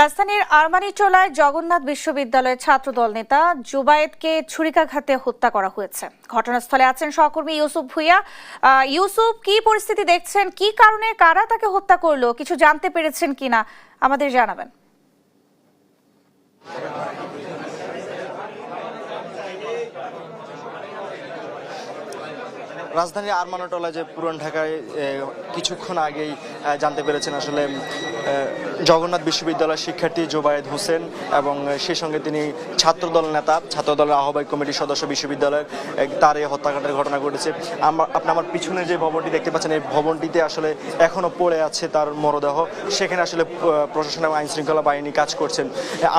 রাজধানীর আরমানিটোলায় জগন্নাথ বিশ্ববিদ্যালয়ের ছাত্রদল নেতা জুবায়েদকে ছুরিকাঘাতে হত্যা করা হয়েছে। ঘটনাস্থলে আছেন সহকর্মী ইউসুফ ভুইয়া। ইউসুফ, কি পরিস্থিতি দেখছেন? কি কারণে কারা তাকে হত্যা করল? কিছু জানতে পেরেছেন কিনা? আমাদের জানাবেন। রাজধানীর আরমানোটলা যে পুরান ঢাকায় কিছুক্ষণ আগেই জানতে পেরেছেন আসলে জগন্নাথ বিশ্ববিদ্যালয়ের শিক্ষার্থী জোবায়েদ হোসেন এবং সেই সঙ্গে তিনি ছাত্রদল নেতা, ছাত্রদলের আহ্বায়ক কমিটির সদস্য বিশ্ববিদ্যালয়ের তার এই হত্যাকাণ্ডের ঘটনা ঘটেছে। আমার আপনি আমার পিছনে যে ভবনটি দেখতে পাচ্ছেন, এই ভবনটিতে আসলে এখনও পড়ে আছে তার মরদেহ। সেখানে আসলে প্রশাসন এবং আইন শৃঙ্খলা বাহিনী কাজ করছেন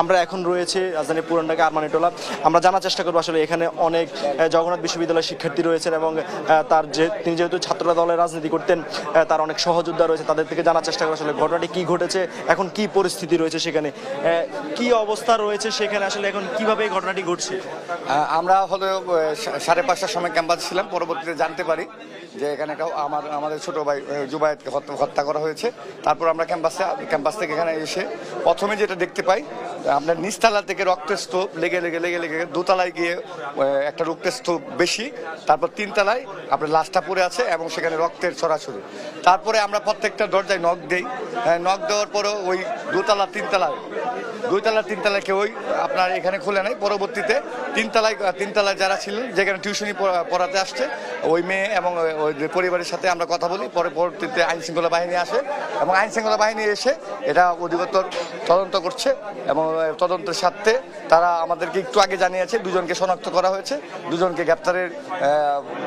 আমরা এখন রয়েছে রাজধানী পুরান ঢাকা আরমানিটোলা। আমরা জানার চেষ্টা করব, আসলে এখানে অনেক জগন্নাথ বিশ্ববিদ্যালয়ের শিক্ষার্থী রয়েছেন এবং তার যে, তিনি যেহেতু ছাত্র দলের রাজনীতি করতেন তার অনেক সহযোদ্ধা রয়েছে, তাদের থেকে জানার চেষ্টা করব, আসলে ঘটনাটি কি ঘটেছে, এখন কি পরিস্থিতি রয়েছে সেখানে? কি অবস্থা রয়েছে সেখানে আসলে এখন কীভাবে এই ঘটনাটি ঘটছে? আমরা হলো সাড়ে পাঁচটার সময় ক্যাম্পাস ছিলাম, পরবর্তীতে জানতে পারি যে এখানে আমার, আমাদের ছোট ভাই জুবায়েতকে হত্যা করা হয়েছে। তারপর আমরা ক্যাম্পাসে, ক্যাম্পাস থেকে এখানে এসে প্রথমে যেটা দেখতে পাই আপনার নিচতলা থেকে রক্তের স্তূপ লেগে লেগে লেগে লেগে, দোতলায় গিয়ে একটা রক্তস্তূপ বেশি, তারপর তিনতলায় আপনার লাশটা পড়ে আছে এবং সেখানে রক্তের ছড়াছড়ি। তারপরে আমরা প্রত্যেকটা দরজায় নখ দেই। নখ দেওয়ার পরেও ওই দোতলা তিনতলায় দুইতলা তিনতলা কেউই আপনার এখানে খুলে নাই। পরবর্তীতে তিনতলায় তিনতলায় যারা ছিলেন, যেখানে টিউশনি পড়া- পড়াতে আসছে, ওই মেয়ে এবং ওই- পরিবারের সাথে আমরা কথা বলি, পরে পরবর্তীতে আইন শৃঙ্খলা বাহিনী আসে এবং আইন শৃঙ্খলা বাহিনী এসে এটা অধিকতর তদন্ত করছে এবং তদন্তের স্বার্থে তারা আমাদেরকে একটু আগে জানিয়েছে, দুজনকে শনাক্ত করা হয়েছে, দুজনকে গ্রেপ্তারের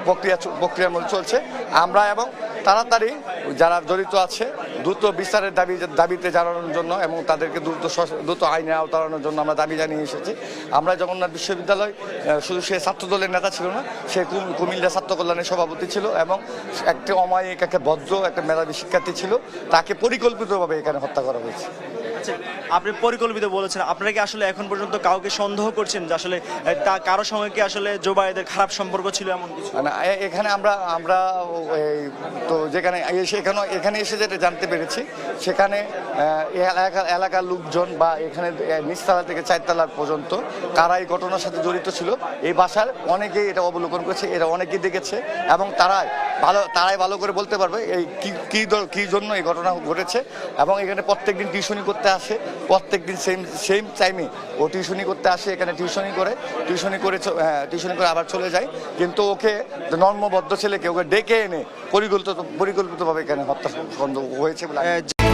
প্রক্রিয়া প্রক্রিয়ার মধ্যে চলছে। আমরা এবং তাড়াতাড়ি যারা জড়িত আছে দ্রুত বিচারের দাবি দাবিতে জানানোর জন্য এবং তাদেরকে দ্রুত দ্রুত আইনে আওতানোর জন্য আমরা দাবি জানিয়ে এসেছি। আমরা জগন্নাথ বিশ্ববিদ্যালয় শুধু সে ছাত্র দলের নেতা ছিল না, সে কুম- কুমিল্লা ছাত্র কল্যাণের সভাপতি ছিল এবং একটি অমায়িক, একটা ভদ্র, একটা মেধাবী শিক্ষার্থী ছিল। তাকে পরিকল্পিতভাবে এখানে হত্যা করা হয়েছে। আচ্ছা আপনি পরিকল্পিত বলেছেন, আপনারা কি আসলে এখন পর্যন্ত কাউকে সন্দেহ করছেন যে আসলে তা কারও সঙ্গে কি আসলে জোবায়েদের খারাপ সম্পর্ক ছিল এমন কিছু? এ- এখানে আমরা আমরা তো যেখানে এসে এখানে এখানে এসে যেটা জানতে পেরেছি, সেখানে এলাকা এলাকার লোকজন বা এখানে নিচতলা থেকে চারতলা পর্যন্ত কারা এই ঘটনার সাথে জড়িত ছিল। এই বাসার অনেকেই এটা অবলোকন করেছে, এরা অনেকেই দেখেছে, এবং তারাই ভালো তারাই ভালো করে বলতে পারবে এই কি কি জন্য এই ঘটনা ঘটেছে। এবং এখানে প্রত্যেক দিন টিউশনি করতে আসে প্রত্যেক দিন সেম সেম টাইমে ও টিউশনি করতে আসে এখানে টিউশনি করে টিউশনি করে চ- হ্যাঁ, টিউশনি করে আবার চলে যায়। কিন্তু ওকে নর্মবদ্ধ ছেলেকে ওকে ডেকে এনে পরিকল্পিত পরিকল্পিতভাবে এখানে হত্যা হয়েছে বলে